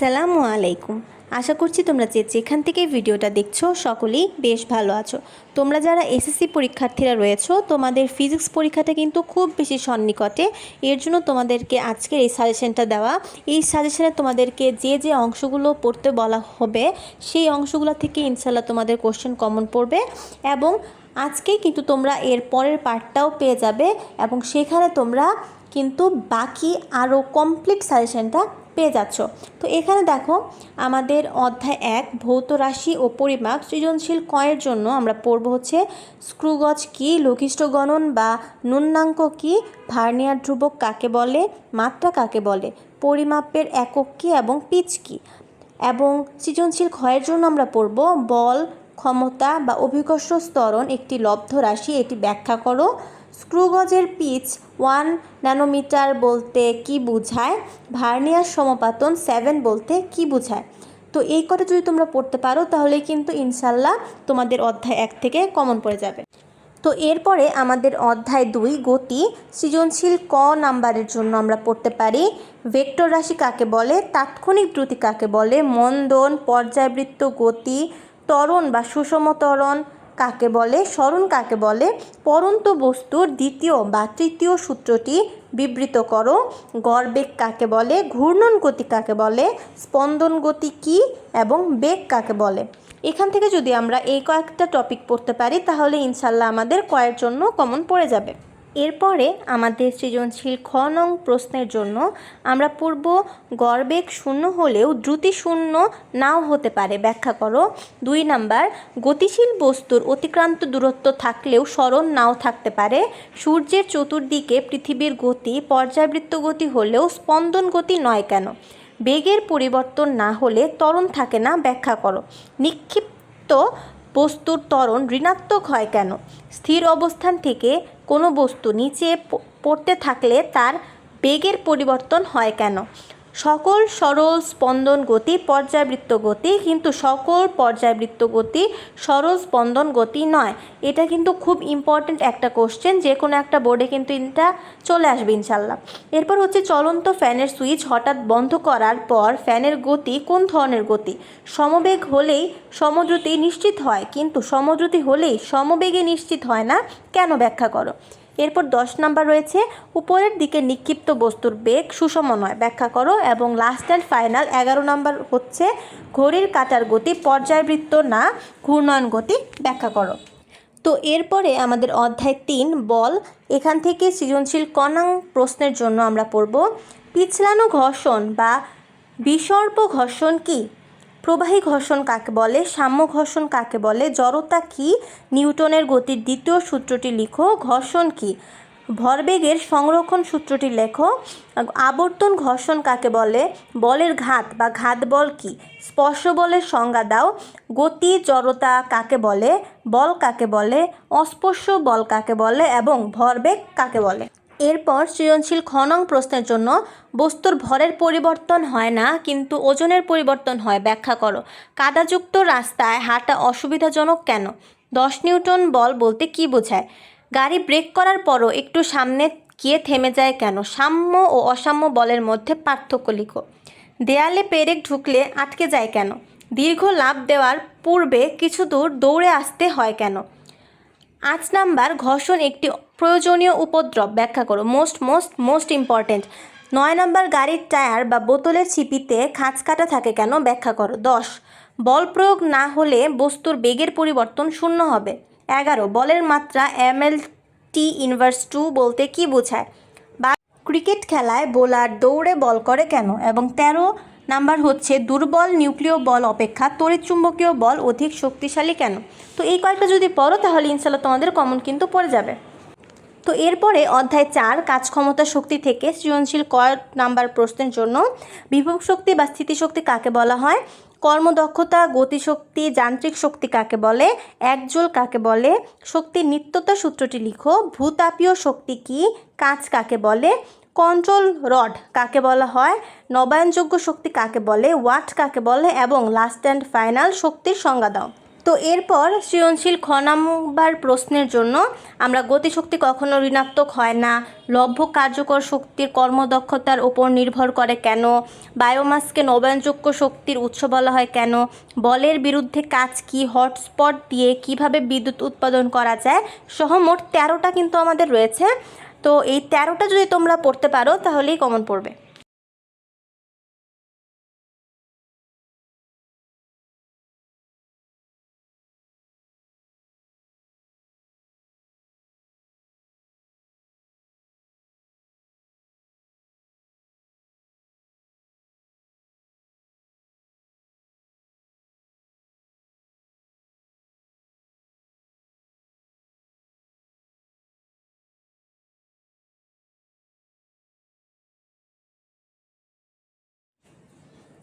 আসসালামু আলাইকুম। আশা করছি তোমরা যে যেখান থেকে ভিডিওটা দেখছ সকলেই বেশ ভালো আছো। তোমরা যারা এসএসসি পরীক্ষার্থীরা রয়েছো, তোমাদের ফিজিক্স পরীক্ষাটা কিন্তু খুব বেশি সন্নিকটে। এর জন্য তোমাদেরকে আজকের এই সাজেশনটা দেওয়া। এই সাজেশনে তোমাদেরকে যে যে অংশগুলো পড়তে বলা হবে, সেই অংশগুলো থেকে ইনশাল্লাহ তোমাদের কোশ্চেন কমন পড়বে এবং আজকেই কিন্তু তোমরা এর পরের পার্টটাও পেয়ে যাবে এবং সেখানে তোমরা কিন্তু বাকি আরও কমপ্লিট সাজেশনটা পেয়ে যাচ্ছ। তো এখানে দেখো, আমাদের অধ্যায় এক, ভৌত রাশি ও পরিমাপ সৃজনশীল কয়ের জন্য আমরা পড়ব হচ্ছে স্ক্রুগজ কি, লঘিষ্ঠ গণন বা ন্যূনাঙ্ক কি, ভার্নিয়ার ধ্রুবক কাকে বলে, মাত্রা কাকে বলে, পরিমাপের একক কি এবং পিচ কি। এবং সৃজনশীল ক্ষয়ের জন্য আমরা পড়ব বল, ক্ষমতা বা অভিকর্ষ স্তরণ একটি লব্ধ রাশি, এটি ব্যাখ্যা করো। স্ক্রুগজের পিচ ওয়ান ন্যানোমিটার বলতে কি বোঝায়? ভার্নিয়ার সমপাতন সেভেন বলতে কি বোঝায়? তো এই কটা যদি তোমরা পড়তে পারো, তাহলে কিন্তু ইনশাল্লাহ তোমাদের অধ্যায় এক থেকে কমন পড়ে যাবে। তো এরপরে আমাদের অধ্যায় দুই, গতি, সৃজনশীল ক নাম্বারের জন্য আমরা পড়তে পারি, ভেক্টর রাশি কাকে বলে, তাৎক্ষণিক দ্রুতি কাকে বলে, মন্দন, পর্যায়বৃত্ত গতি, ত্বরণ বা সুষম ত্বরণ কাকে বলে? স্মরণ কাকে বলে? পরন্ত বস্তুর দ্বিতীয় বা তৃতীয় সূত্রটি বিবৃত করো। গড়বেগ কাকে বলে? ঘূর্ণন গতি কাকে বলে? স্পন্দন গতি কি? এবং বেগ কাকে বলে? এখান থেকে যদি আমরা এই কয়েকটা টপিক পড়তে পারি, তাহলে ইনশাল্লাহ আমাদের কয়ের জন্য কমন পড়ে যাবে। এরপরে আমাদের সৃজনশীল খ নং প্রশ্নের জন্য আমরা পূর্ব গড়বেগ শূন্য হলেও দ্রুতি শূন্য নাও হতে পারে। ব্যাখ্যা করো। দুই নাম্বার, গতিশীল বস্তুর অতিক্রান্ত দূরত্ব থাকলেও স্মরণ নাও থাকতে পারে। সূর্যের চতুর্দিকে পৃথিবীর গতি, পর্যাবৃত্ত গতি হলেও স্পন্দন গতি নয় কেন? বেগের পরিবর্তন না হলে ত্বরণ থাকে না, ব্যাখ্যা করো। নিক্ষিপ্ত বস্তুর ত্বরণ ঋণাত্মক হয় কেন? স্থির অবস্থান থেকে কোনো বস্তু নিচে পড়তে থাকলে তার বেগের পরিবর্তন হয় কেন? সকল সরল স্পন্দন গতি পর্যায়বৃত্ত গতি, কিন্তু সকল পর্যায়বৃত্ত গতি সরল স্পন্দন গতি নয়। এটা কিন্তু খুব ইম্পর্ট্যান্ট একটা কোশ্চেন যে কোনো একটা বোর্ডে কিন্তু এটা চলে আসবে ইনশাল্লাহ এরপর হচ্ছে চলন্ত ফ্যানের সুইচ হঠাৎ বন্ধ করার পর ফ্যানের গতি কোন ধরনের গতি? সমবেগ হলেই সমদ্রুতি নিশ্চিত হয়, কিন্তু সমদ্রুতি হলেই সমবেগে নিশ্চিত হয় না, কেন ব্যাখ্যা করো? এরপর দশ নাম্বার রয়েছে, উপরের দিকে নিক্ষিপ্ত বস্তুর বেগ সুষম নয় ব্যাখ্যা করো, এবং লাস্ট অ্যান্ড ফাইনাল এগারো নাম্বার হচ্ছে ঘড়ির কাটার গতি, পর্যায়বৃত্ত না ঘূর্ণয়ন গতি, ব্যাখ্যা করো। তো এরপরে আমাদের অধ্যায় তিন, বল। এখান থেকে সৃজনশীল কণাং প্রশ্নের জন্য আমরা পড়ব, পিছলানো ঘর্ষণ বা বিসর্প ঘর্ষণ কি? প্রবাহী ঘর্ষণ কাকে বলে? সাম্য ঘর্ষণ কাকে বলে? জড়তা কি? নিউটনের গতির দ্বিতীয় সূত্রটি লিখো। ঘর্ষণ কি? ভরবেগের সংরক্ষণ সূত্রটি লেখো। আবর্তন ঘর্ষণ কাকে বলে? বলের ঘাত বা ঘাত বল কি? স্পর্শ বলের সংজ্ঞা দাও। গতি, জড়তা কাকে বলে? বল কাকে বলে? অস্পর্শ বল কাকে বলে? এবং ভরবেগ কাকে বলে? এরপর সৃজনশীল খনং প্রশ্নের জন্য বস্তুর ভরের পরিবর্তন হয় না, কিন্তু ওজনের পরিবর্তন হয়, ব্যাখ্যা করো। কাদাযুক্ত রাস্তায় হাঁটা অসুবিধাজনক কেন? দশ নিউটন বল বলতে কি বোঝায়? গাড়ি ব্রেক করার পরও একটু সামনে গিয়ে থেমে যায় কেন? সাম্য ও অসাম্য বলের মধ্যে পার্থক্য লিখো। দেয়ালে পেরেক ঢুকলে আটকে যায় কেন? দীর্ঘ লাভ দেওয়ার পূর্বে কিছু দূর দৌড়ে আসতে হয় কেন? আট নাম্বার, ঘর্ষণ একটি প্রয়োজনীয় উপদ্রব ব্যাখ্যা করো। মোস্ট মোস্ট মোস্ট ইম্পর্ট্যান্ট নয় নম্বর গাড়ির টায়ার বা বোতলের ছিপিতে খাঁচ কাটা থাকে কেন ব্যাখ্যা করো। দশ, বল প্রয়োগ না হলে বস্তুর বেগের পরিবর্তন শূন্য হবে। এগারো, বলের মাত্রা M L T inverse two বলতে কি বোঝায়? বা ক্রিকেট খেলায় বোলার দৌড়ে বল করে কেন? এবং তেরো নাম্বার হচ্ছে দুর্বল নিউক্লিয় বল অপেক্ষা তড়িৎচুম্বকীয় বল অধিক শক্তিশালী কেন? তো এই কয়েকটা যদি পড়ো তাহলে ইনশাল্লাহ তোমাদের কমন কিন্তু পড়ে যাবে। তো এরপরে অধ্যায় চার, কাজ ক্ষমতা শক্তি থেকে সৃজনশীল কয় নাম্বার প্রশ্নের জন্য বিভব শক্তি বা স্থিতিশক্তি কাকে বলা হয়? কর্মদক্ষতা, গতিশক্তি, যান্ত্রিক শক্তি কাকে বলে? একজোল কাকে বলে? শক্তির নিত্যতা সূত্রটি লিখো। ভূতাপীয় শক্তি কি? কাজ কাকে বলে? কন্ট্রোল রড কাকে বলা হয়? নবায়নযোগ্য শক্তি কাকে বলে? ওয়াট কাকে বলে? এবং লাস্ট অ্যান্ড ফাইনাল শক্তির সংজ্ঞা দাও। তো এরপর সৃজনশীল খ নাম্বার প্রশ্নের জন্য আমরা গতিশক্তি কখনো ঋণাত্মক হয় না। লভ্য কার্যকর শক্তির কর্মদক্ষতার ওপর নির্ভর করে কেন? বায়োমাসকে নবায়নযোগ্য শক্তির উৎস বলা হয় কেন? বলের বিরুদ্ধে কাজ কি? হটস্পট দিয়ে কীভাবে বিদ্যুৎ উৎপাদন করা যায়? সহ মোট তেরোটা কিন্তু আমাদের রয়েছে। তো এই তেরোটা যদি তোমরা পড়তে পারো তাহলেই কমন পড়বে।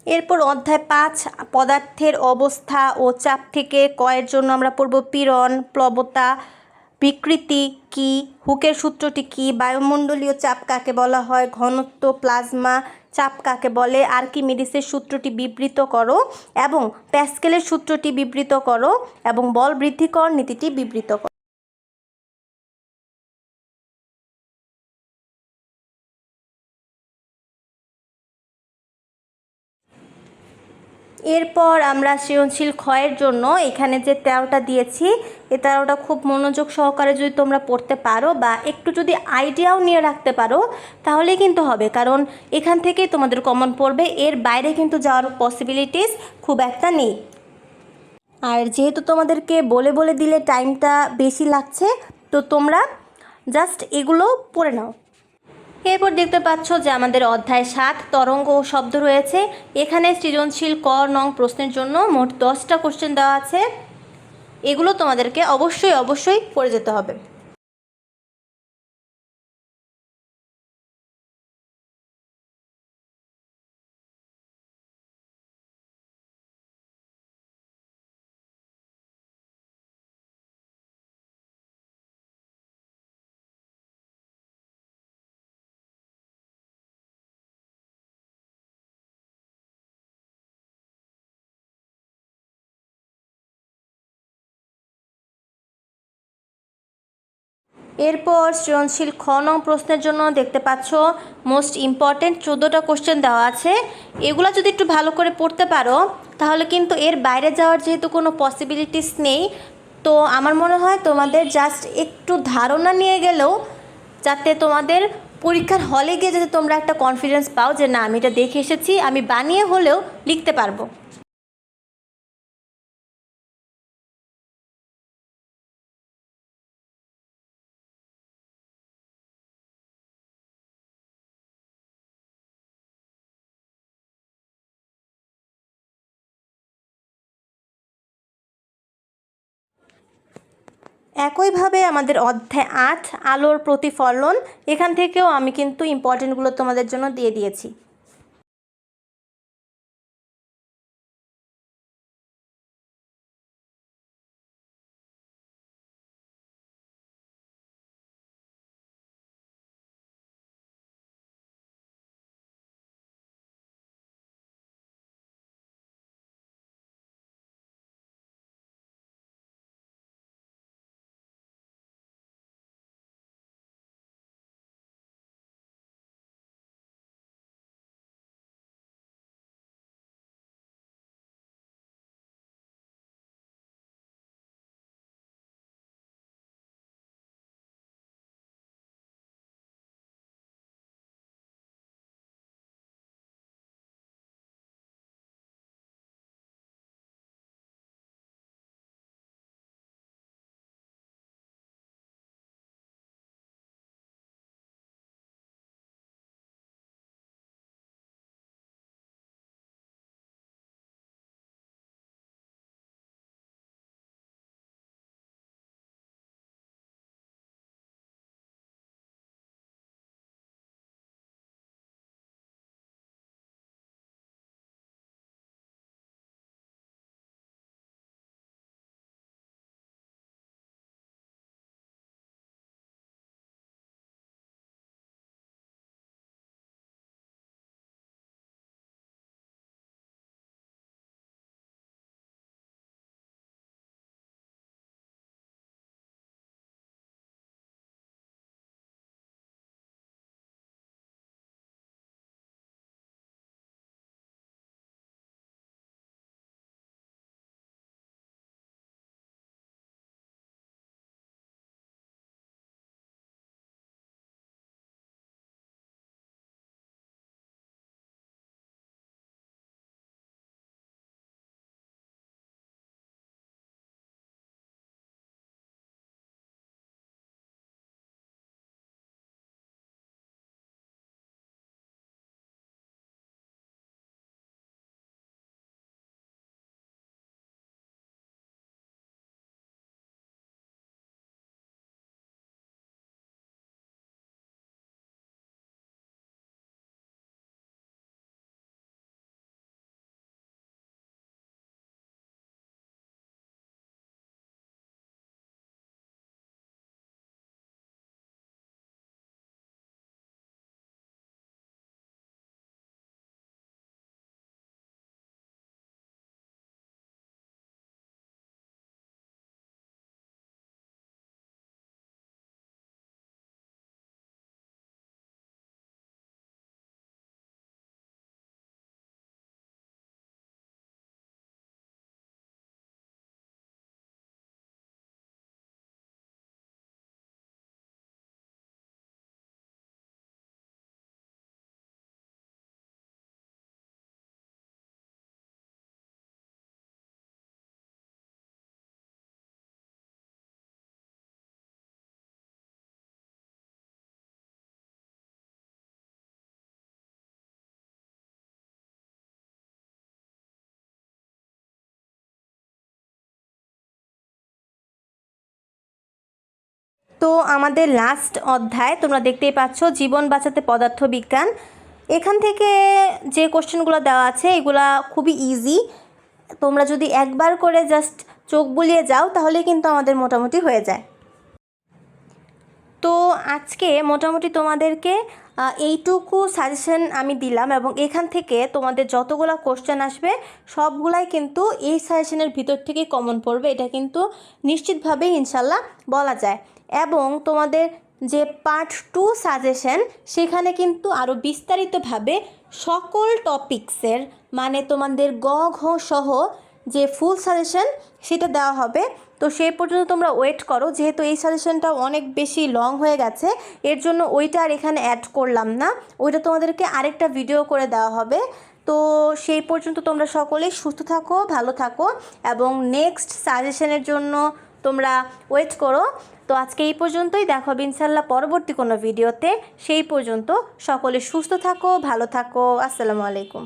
এরপর অধ্যায় পাঁচ, পদার্থের অবস্থা ও চাপ থেকে কয়ের জন্য আমরা পড়ব পীড়ন, প্লবতা, বিকৃতি কি, হুকের সূত্রটি কি, বায়ুমণ্ডলীয় চাপ কাকে বলা হয়, ঘনত্ব, প্লাজমা চাপ কাকে বলে, আর্কিমিডিসের সূত্রটি বিবৃত করো এবং প্যাসকেলের সূত্রটি বিবৃত করো এবং বল বৃদ্ধিকর নীতিটি বিবৃত করো। এরপর আমরা সৃজনশীল ক্ষয়ের জন্য এখানে যে তেরোটা দিয়েছি, এ তেরোটা খুব মনোযোগ সহকারে যদি তোমরা পড়তে পারো বা একটু যদি আইডিয়াও নিয়ে রাখতে পারো, তাহলে কিন্তু হবে। কারণ এখান থেকেই তোমাদের কমন পড়বে, এর বাইরে কিন্তু যাওয়ার পসিবিলিটিস খুব একটা নেই। আর যেহেতু তোমাদেরকে বলে বলে দিলে টাইমটা বেশি লাগছে, তো তোমরা জাস্ট এগুলো পড়ে নাও। এরপর দেখতে পাচ্ছ যে আমাদের অধ্যায় সাত, তরঙ্গ ও শব্দ রয়েছে। এখানে সৃজনশীল ক, নং প্রশ্নের জন্য মোট দশটা কোশ্চেন দেওয়া আছে। এগুলো তোমাদেরকে অবশ্যই অবশ্যই পড়ে যেতে হবে। এরপর সৃজনশীল খ নং প্রশ্নের জন্য দেখতে পাচ্ছ মোস্ট ইম্পর্টেন্ট চোদ্দোটা কোশ্চেন দেওয়া আছে। এগুলো যদি একটু ভালো করে পড়তে পারো, তাহলে কিন্তু এর বাইরে যাওয়ার যেহেতু কোনো পসিবিলিটিস নেই, তো আমার মনে হয় তোমাদের জাস্ট একটু ধারণা নিয়ে গেলেও যাতে তোমাদের পরীক্ষার হলে গিয়ে যাতে তোমরা একটা কনফিডেন্স পাও যে না, আমি এটা দেখে এসেছি, আমি বানিয়ে হলেও লিখতে পারব। একইভাবে আমাদের অধ্যায় আট, আলোর প্রতিফলন। এখান থেকেও আমি কিন্তু ইম্পর্টেন্টগুলো তোমাদের জন্য দিয়ে দিয়েছি। তো আমাদের লাস্ট অধ্যায়, তোমরা দেখতেই পাচ্ছ জীবন বাঁচাতে পদার্থবিজ্ঞান। এখান থেকে যে কোশ্চেনগুলো দেওয়া আছে, এগুলা খুবই ইজি তোমরা যদি একবার করে জাস্ট চোখ বুলিয়ে যাও তাহলে কিন্তু আমাদের মোটামুটি হয়ে যায়। তো আজকে মোটামুটি তোমাদেরকে এইটুকু সাজেশন আমি দিলাম এবং এখান থেকে তোমাদের যতগুলো কোশ্চেন আসবে, সবগুলাই কিন্তু এই সাজেশনের ভিতর থেকে কমন পড়বে। এটা কিন্তু নিশ্চিতভাবেই ইনশাল্লাহ বলা যায়। এবং তোমাদের যে পার্ট টু সাজেশন সেখানে কিন্তু আরও বিস্তারিতভাবে সকল টপিক্সের মানে তোমাদের গ, ঘ সহ যে ফুল সাজেশন সেটা দেওয়া হবে। তো সেই পর্যন্ত তোমরা ওয়েট করো, যেহেতু এই সাজেশনটা অনেক বেশি লং হয়ে গেছে, এর জন্য ওইটা আর এখানে অ্যাড করলাম না। ওইটা তোমাদেরকে আরেকটা ভিডিও করে দেওয়া হবে। তো সেই পর্যন্ত তোমরা সকলেই সুস্থ থাকো, ভালো থাকো, এবং নেক্সট সাজেশনের জন্য তোমরা ওয়েট করো। তো আজকে এই পর্যন্তই। দেখো ইনশাল্লাহ পরবর্তী কোনো ভিডিওতে। সেই পর্যন্ত সকলে সুস্থ থাকো, ভালো থাকো। আসসালামু আলাইকুম।